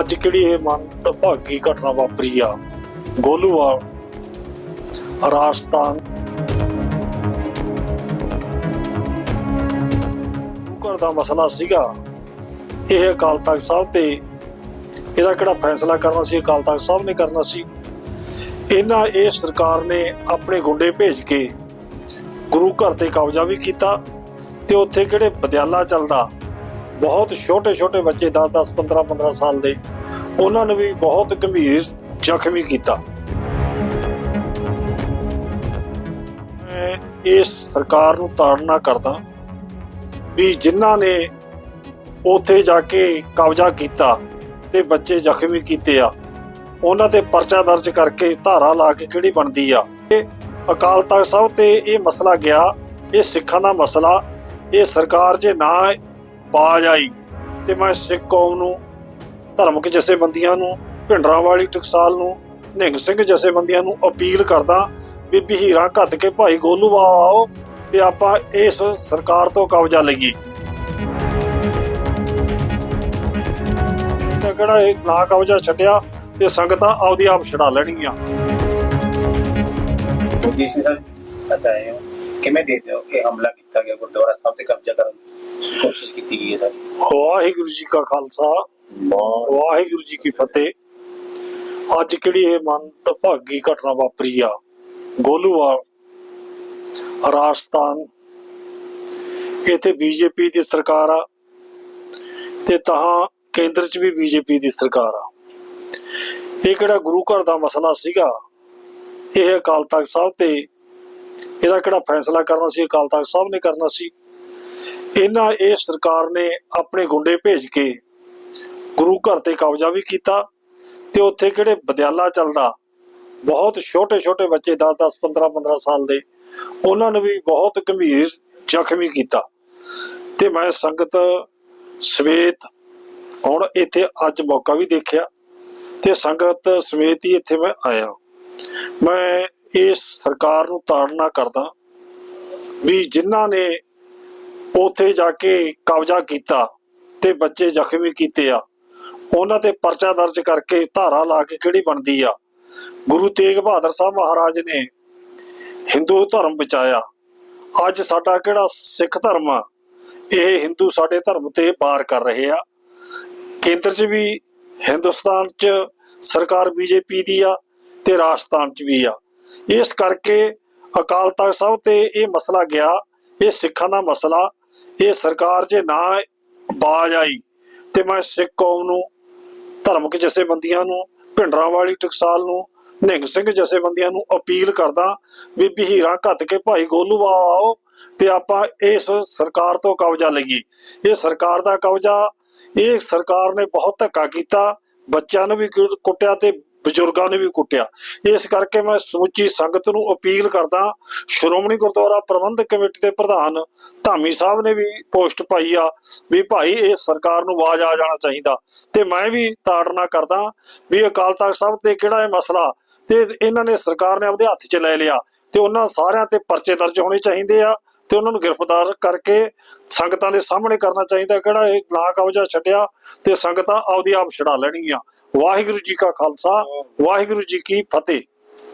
ਅੱਜ ਕਿਹੜੀ ਇਹ ਮੰਦਭਾਗੀ ਘਟਨਾ ਵਾਪਰੀ ਆ? ਗੋਲੂਵਾਲ, ਰਾਜਸਥਾਨ। ਘਰ ਦਾ ਮਸਲਾ ਸੀਗਾ। ਇਹ ਅਕਾਲ ਤਖਤ ਸਾਹਿਬ ਤੇ ਇਹਦਾ ਕਿਹੜਾ ਫੈਸਲਾ ਕਰਨਾ ਸੀ? ਅਕਾਲ ਤਖਤ ਸਾਹਿਬ ਨੇ ਕਰਨਾ ਸੀ। ਇਹਨਾਂ, ਇਹ ਸਰਕਾਰ ਨੇ ਆਪਣੇ ਗੁੰਡੇ ਭੇਜ ਕੇ ਗੁਰੂ ਘਰ ਤੇ ਕਬਜ਼ਾ ਵੀ ਕੀਤਾ ਤੇ ਉੱਥੇ ਕਿਹੜੇ ਵਿਦਿਆਲਾ ਚੱਲਦਾ? ਬਹੁਤ ਛੋਟੇ ਛੋਟੇ ਬੱਚੇ 10 10 15 15 ਸਾਲ ਦੇ, ਉਹਨਾਂ ਨੂੰ ਵੀ ਬਹੁਤ ਗੰਭੀਰ ਜ਼ਖਮੀ ਕੀਤਾ। ਮੈਂ ਇਸ ਸਰਕਾਰ ਨੂੰ ਤਾੜਨਾ ਕਰਦਾ ਵੀ ਜਿਨ੍ਹਾਂ ਨੇ ਉੱਥੇ ਜਾ ਕੇ ਕਬਜ਼ਾ ਕੀਤਾ ਤੇ ਬੱਚੇ ਜ਼ਖਮੀ ਕੀਤੇ ਆ, ਉਹਨਾਂ ਤੇ ਪਰਚਾ ਦਰਜ ਕਰਕੇ ਧਾਰਾ ਲਾ ਕੇ ਕਿਹੜੀ ਬਣਦੀ ਆ? ਇਹ ਅਕਾਲ ਤਖਤ ਸਾਹਿਬ ਤੇ ਇਹ ਮਸਲਾ ਗਿਆ, ਇਹ ਸਿੱਖਾਂ ਦਾ ਮਸਲਾ, ਇਹ ਸਰਕਾਰ ਜੇ ਨਾ ਬਾਜ ਆਈ ਤੇ ਮੈਂ ਸਿੱਖ ਕੌਮ ਨੂੰ ਧਾਰਮਿਕ ਜਥੇਬੰਦੀਆਂ ਨੂੰ, ਭਿੰਡਰਾਂ ਵਾਲੀ ਟਕਸਾਲ ਨੂੰ, ਨਿਹੰਗ ਸਿੰਘ ਜਥੇਬੰਦੀਆਂ ਨੂੰ ਅਪੀਲ ਕਰਦਾ ਵੀ ਬਹੀਰਾਂ ਘੱਤ ਕੇ ਭਾਈ ਗੋਲੂਵਾ ਆਓ ਤੇ ਆਪਾਂ ਇਸ ਸਰਕਾਰ ਤੋਂ ਕਬਜ਼ਾ ਲਈਏ। ਤਾਂ ਕਿਹੜਾ ਇਹ ਨਾ ਕਬਜ਼ਾ ਛੱਡਿਆ ਤੇ ਸੰਗਤਾਂ ਆਪਦੀ ਆਪ ਛਡਾ ਲੈਣਗੀਆਂ। ਜੀ ਸਰ ਬਤਾਏ ਹੋ। ਕਿਵੇਂ ਦੇਖਦੇ ਹੋ ਕਿ ਹਮਲਾ ਕੀਤਾ ਗਿਆ ਗੁਰਦੁਆਰਾ ਸਾਹਿਬ ਤੇ ਕਬਜ਼ਾ ਕਰਨ? ਕੋਸ਼ਿਸ਼ ਕੀਤੀ ਗਈ ਹੈ ਸਰ ਵਾਹਿਗੁਰੂ ਜੀ ਕਾ ਖਾਲਸਾ ਵਾਹਿਗੁਰੂ ਜੀ ਕੀ ਫਤਿਹ। ਅੱਜ ਕਿਹੜੀ ਇਹ ਮੰਦਭਾਗੀ ਘਟਨਾ ਵਾਪਰੀ ਆ? ਗੋਲੂਵਾਲ ਰਾਜਸਥਾਨ। ਇੱਥੇ ਬੀਜੇਪੀ ਦੀ ਸਰਕਾਰ ਆ ਤੇ ਤਹਾਂ ਕੇਂਦਰ 'ਚ ਵੀ ਬੀਜੇਪੀ ਦੀ ਸਰਕਾਰ ਆ। ਇਹ ਕਿਹੜਾ ਗੁਰੂ ਘਰ ਦਾ ਮਸਲਾ ਸੀਗਾ? ਇਹ ਅਕਾਲ ਤਖਤ ਸਾਹਿਬ ਤੇ ਇਹਦਾ ਕਿਹੜਾ ਫੈਸਲਾ ਕਰਨਾ ਸੀ? ਅਕਾਲ ਤਖਤ ਸਾਹਿਬ ਨੇ ਕਰਨਾ ਸੀ। ਇਹਨਾਂ ਇਹ ਸਰਕਾਰ ਨੇ ਆਪਣੇ ਗੁੰਡੇ ਭੇਜ ਕੇ ਗੁਰੂ ਘਰ ਤੇ ਕਬਜ਼ਾ ਵੀ ਕੀਤਾ ਤੇ ਉੱਥੇ ਕਿਹੜੇ ਵਿਦਿਆਲਾ ਚੱਲਦਾ, ਬਹੁਤ ਛੋਟੇ ਛੋਟੇ ਬੱਚੇ 10 10 15 15 ਸਾਲ ਦੇ, ਉਹਨਾਂ ਨੂੰ ਵੀ ਬਹੁਤ ਗੰਭੀਰ ਜ਼ਖਮੀ ਕੀਤਾ। ਤੇ ਮੈਂ ਸੰਗਤ ਸਮੇਤ ਹੁਣ ਇੱਥੇ ਅੱਜ ਮੌਕਾ ਵੀ ਦੇਖਿਆ ਤੇ ਸੰਗਤ ਸਮੇਤ ਹੀ ਇੱਥੇ ਮੈਂ ਆਇਆ। ਮੈਂ ਇਸ ਸਰਕਾਰ ਨੂੰ ਤਾੜਨਾ ਕਰਦਾ ਵੀ ਜਿਨ੍ਹਾਂ ਨੇ ਉੱਥੇ ਜਾ ਕੇ ਕਬਜ਼ਾ ਕੀਤਾ ਤੇ ਬੱਚੇ ਜ਼ਖਮੀ ਕੀਤੇ ਆ। ਉਹਨਾਂ ਤੇ ਪਰਚਾ ਦਰਜ ਕਰਕੇ ਧਾਰਾ ਲਾ ਕੇ ਕਿਹੜੀ ਬਣਦੀ ਆ? ਗੁਰੂ ਤੇਗ ਬਹਾਦਰ ਸਾਹਿਬ ਮਹਾਰਾਜ ਨੇ ਹਿੰਦੂ ਧਰਮ ਬਚਾਇਆ। ਅੱਜ ਸਾਡਾ ਕਿਹੜਾ ਸਿੱਖ ਧਰਮ ਆ? ਇਹ ਹਿੰਦੂ ਸਾਡੇ ਧਰਮ ਤੇ ਵਾਰ ਕਰ ਰਹੇ ਆ। ਕੇਂਦਰ 'ਚ ਵੀ, ਹਿੰਦੁਸਤਾਨ 'ਚ ਸਰਕਾਰ ਬੀਜੇਪੀ ਦੀ ਆ ਤੇ ਰਾਜਸਥਾਨ 'ਚ ਵੀ ਆ। ਇਸ ਕਰਕੇ ਅਕਾਲ ਤਖਤ ਸਾਹਿਬ ਤੇ ਇਹ ਮਸਲਾ ਗਿਆ। ਇਹ ਸਿੱਖਾਂ ਦਾ ਮਸਲਾ ਇਹ ਸਰਕਾਰ, ਜੇ ਨਾ ਬਾਜ ਆਈ ਤੇ ਮੈਂ ਸਿੱਖ ਕੌਮ ਨੂੰ ਧਰਮਕ ਜਥੇਬੰਦੀਆਂ ਨੂੰ, ਭਿੰਡਰਾਂ ਵਾਲੀ ਟਕਸਾਲ ਨੂੰ, ਨਿਹੰਗ ਸਿੰਘ ਜਥੇਬੰਦੀਆਂ ਨੂੰ ਅਪੀਲ ਕਰਦਾ ਵੀ ਬਹੀਰਾਂ ਘੱਤ ਕੇ ਭਾਈ ਗੋਲੂਵਾ ਆਓ ਤੇ ਆਪਾਂ ਇਸ ਸਰਕਾਰ ਤੋਂ ਕਬਜ਼ਾ ਲਈਏ। ਇਹ ਸਰਕਾਰ ਦਾ ਕਬਜ਼ਾ, ਇਹ ਸਰਕਾਰ ਨੇ ਬਹੁਤ ਧੱਕਾ ਕੀਤਾ, ਬੱਚਿਆਂ ਨੂੰ ਵੀ ਕੁੱਟਿਆ ਤੇ ਬਜ਼ੁਰਗਾਂ ਨੇ ਵੀ ਕੁੱਟਿਆ। ਇਸ ਕਰਕੇ ਮੈਂ ਸਮੁੱਚੀ ਸੰਗਤ ਨੂੰ ਅਪੀਲ ਕਰਦਾ ਸ਼੍ਰੋਮਣੀ ਗੁਰਦੁਆਰਾ ਪ੍ਰਬੰਧਕ ਕਮੇਟੀ ਦੇ ਪ੍ਰਧਾਨ ਧਾਮੀ ਸਾਹਿਬ ਨੇ ਵੀ ਪੋਸਟ ਪਾਈ ਆ ਵੀ ਭਾਈ ਇਹ ਸਰਕਾਰ ਨੂੰ ਆਵਾਜ਼ ਆ ਜਾਣਾ ਚਾਹੀਦਾ। ਤੇ ਮੈਂ ਵੀ ਤਾੜਨਾ ਕਰਦਾ ਵੀ ਅਕਾਲ ਤਖਤ ਸਾਹਿਬ ਤੇ ਕਿਹੜਾ ਇਹ ਮਸਲਾ? ਤੇ ਇਹਨਾਂ ਨੇ ਸਰਕਾਰ ਨੇ ਆਪਦੇ ਹੱਥ 'ਚ ਲੈ ਲਿਆ ਤੇ ਉਹਨਾਂ ਸਾਰਿਆਂ ਤੇ ਪਰਚੇ ਦਰਜ ਹੋਣੇ ਚਾਹੀਦੇ ਆ। ਤੇ ਉਹਨਾਂ ਨੂੰ ਗ੍ਰਿਫਤਾਰ ਕਰਕੇ ਸੰਗਤਾਂ ਦੇ ਸਾਹਮਣੇ ਕਰਨਾ ਚਾਹੀਦਾ ਕਿਹੜਾ ਇਹ ਨਾ ਕਬਜ਼ਾ ਛੱਡਿਆ ਤੇ ਸੰਗਤਾਂ ਆਪਦੀ ਆਪ ਛਡਾ ਲੈਣਗੀਆਂ। ਵਾਹਿਗੁਰੂ ਜੀ ਕਾ ਖਾਲਸਾ, ਵਾਹਿਗੁਰੂ ਜੀ ਕੀ ਫਤਿਹ।